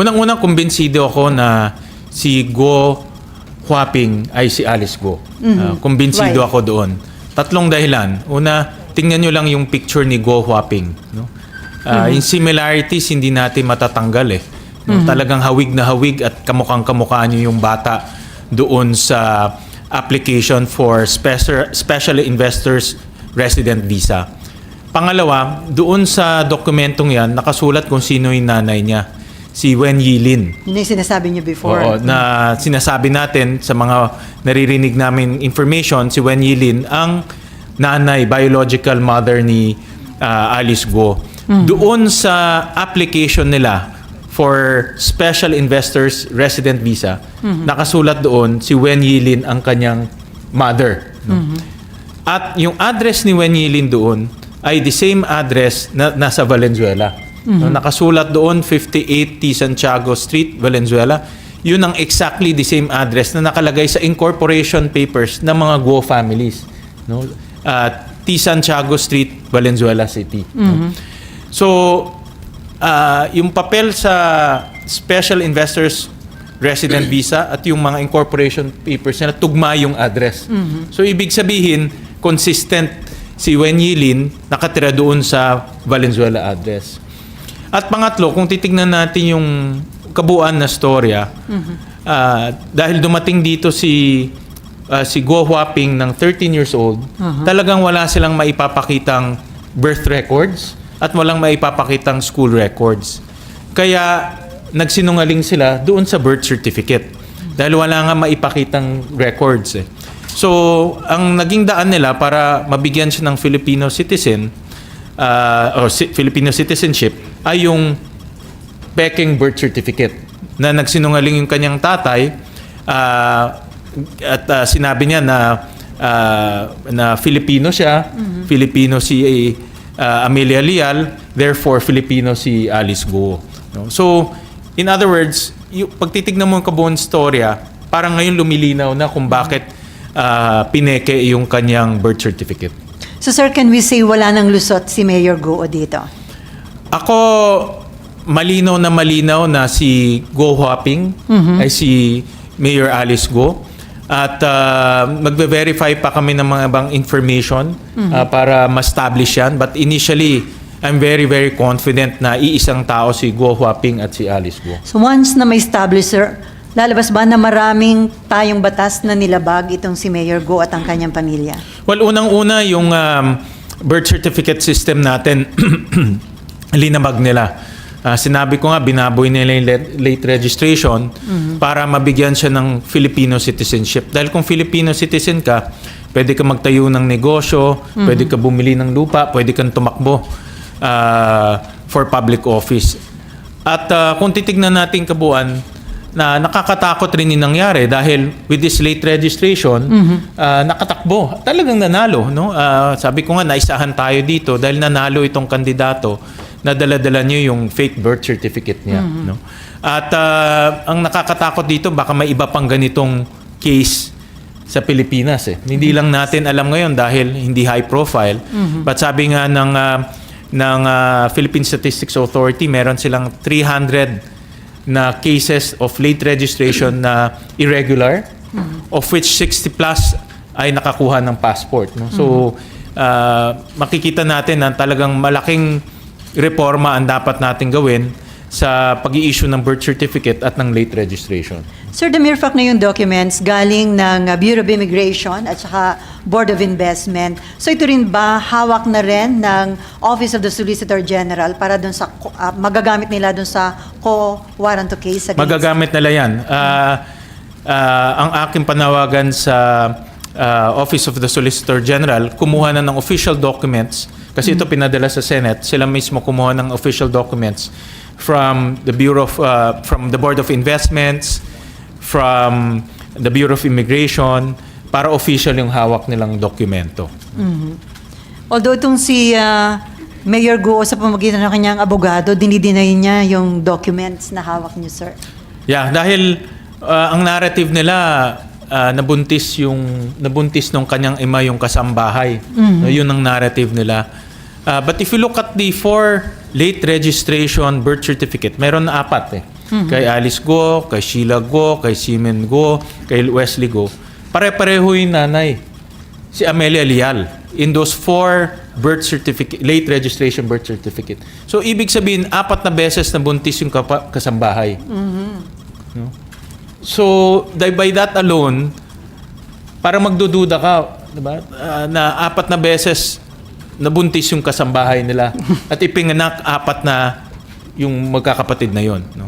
Unang-unang kumbinsido ako na si Go Huaping ay si Alice Go. Ah, kumbinsido Right. ako doon. Tatlong dahilan. Una, tingnan nyo lang yung picture ni Go Huaping. No? Ah, Yung similarities, hindi natin matatanggal eh. No? Talagang hawig na hawig at kamukhang kamukha nyo yung bata doon sa application for special, special investors resident visa. Pangalawa, doon sa dokumentong yan, nakasulat kung sino yung nanay niya. Si Wen Yilin. Yun yung sinasabi niyo before. Oo, na sinasabi natin sa mga naririnig namin information, si Wen Yilin ang nanay, biological mother ni ah, Alice Go. Doon sa application nila for Special Investors Resident Visa, nakasulat doon si Wen Yilin ang kanyang mother. no? At yung address ni Wen Yilin doon ay the same address na nasa Valenzuela. No, nakasulat doon 58 T. Santiago Street, Valenzuela. Yun ang exactly the same address na nakalagay sa incorporation papers ng mga Guo families. No? Uh, T. Santiago Street, Valenzuela City. no? So, ah, yung papel sa Special Investors Resident Visa at yung mga incorporation papers na tugma yung address. So, ibig sabihin, consistent si Wen Yilin nakatira doon sa Valenzuela address. At pangatlo, kung titignan natin yung kabuuan na storya, ah, dahil dumating dito si ah, si Guo Huaping ng 13 years old, talagang wala silang maipapakitang birth records at walang maipapakitang school records. Kaya nagsinungaling sila doon sa birth certificate dahil wala nga maipakitang records eh. So, ang naging daan nila para mabigyan siya ng Filipino citizen uh, or si- Filipino citizenship ay yung peking birth certificate na nagsinungaling yung kanyang tatay ah, at ah, sinabi niya na ah, na Filipino siya, Filipino si ah, Amelia Lial, therefore Filipino si Alice Guo. No? So, in other words, yung, pag titignan mo yung kabuuan storya, parang ngayon lumilinaw na kung bakit ah, pineke yung kanyang birth certificate. So sir, can we say wala nang lusot si Mayor Go dito? Ako, malinaw na malinaw na si Go Huaping ay si Mayor Alice Go. At uh, magbe-verify pa kami ng mga ibang information uh, para ma-establish yan. But initially, I'm very, very confident na iisang tao si Go Huaping at si Alice Go. So once na may establish, sir, lalabas ba na maraming tayong batas na nilabag itong si Mayor Go at ang kanyang pamilya? Well, unang-una yung um, birth certificate system natin, linabag nila. Ah, sinabi ko nga, binaboy nila yung late registration para mabigyan siya ng Filipino citizenship. Dahil kung Filipino citizen ka, pwede ka magtayo ng negosyo, pwede ka bumili ng lupa, pwede kang tumakbo ah, for public office. At ah, kung titignan natin kabuuan, na nakakatakot rin yung nangyari dahil with this late registration, ah, nakatakbo. Talagang nanalo. No? Ah, sabi ko nga, naisahan tayo dito dahil nanalo itong kandidato na dala-dala niyo yung fake birth certificate niya. No? At ah, ang nakakatakot dito, baka may iba pang ganitong case sa Pilipinas eh. Hindi lang natin alam ngayon dahil hindi high profile. But sabi nga ng ah, ng ah, Philippine Statistics Authority, meron silang 300 na cases of late registration na irregular of which 60 plus ay nakakuha ng passport no so ah, makikita natin na talagang malaking reforma ang dapat natin gawin sa pag-i-issue ng birth certificate at ng late registration. Sir, the mere fact na yung documents galing ng uh, Bureau of Immigration at saka Board of Investment. So ito rin ba hawak na rin ng Office of the Solicitor General para dun sa uh, magagamit nila dun sa co-warrant to case against Magagamit nila yan. Ah, ah, ang aking panawagan sa ah, Office of the Solicitor General, kumuha na ng official documents, kasi ito pinadala sa Senate, sila mismo kumuha ng official documents from the Bureau of, ah, from the Board of Investments, from the Bureau of Immigration, para official yung hawak nilang dokumento. Although itong si uh, Mayor Guo sa pamagitan ng kanyang abogado, dinideny niya yung documents na hawak niyo, sir. Yeah, dahil uh, ang narrative nila uh, nabuntis yung nabuntis nung kanyang ima yung kasambahay. No, yun ang narrative nila. Uh, but if you look at the four late registration birth certificate, meron na apat eh. Kay Alice Go, kay Sheila Go, kay Simen Go, kay Wesley Go. Pare-pareho yung nanay. Si Amelia Lial in those four birth certificate, late registration birth certificate. So, ibig sabihin, apat na beses na buntis yung kapa- kasambahay. No? So, by that alone, para magdududa ka, di ba? Ah, na apat na beses nabuntis yung kasambahay nila at ipinganak apat na yung magkakapatid na yon, no?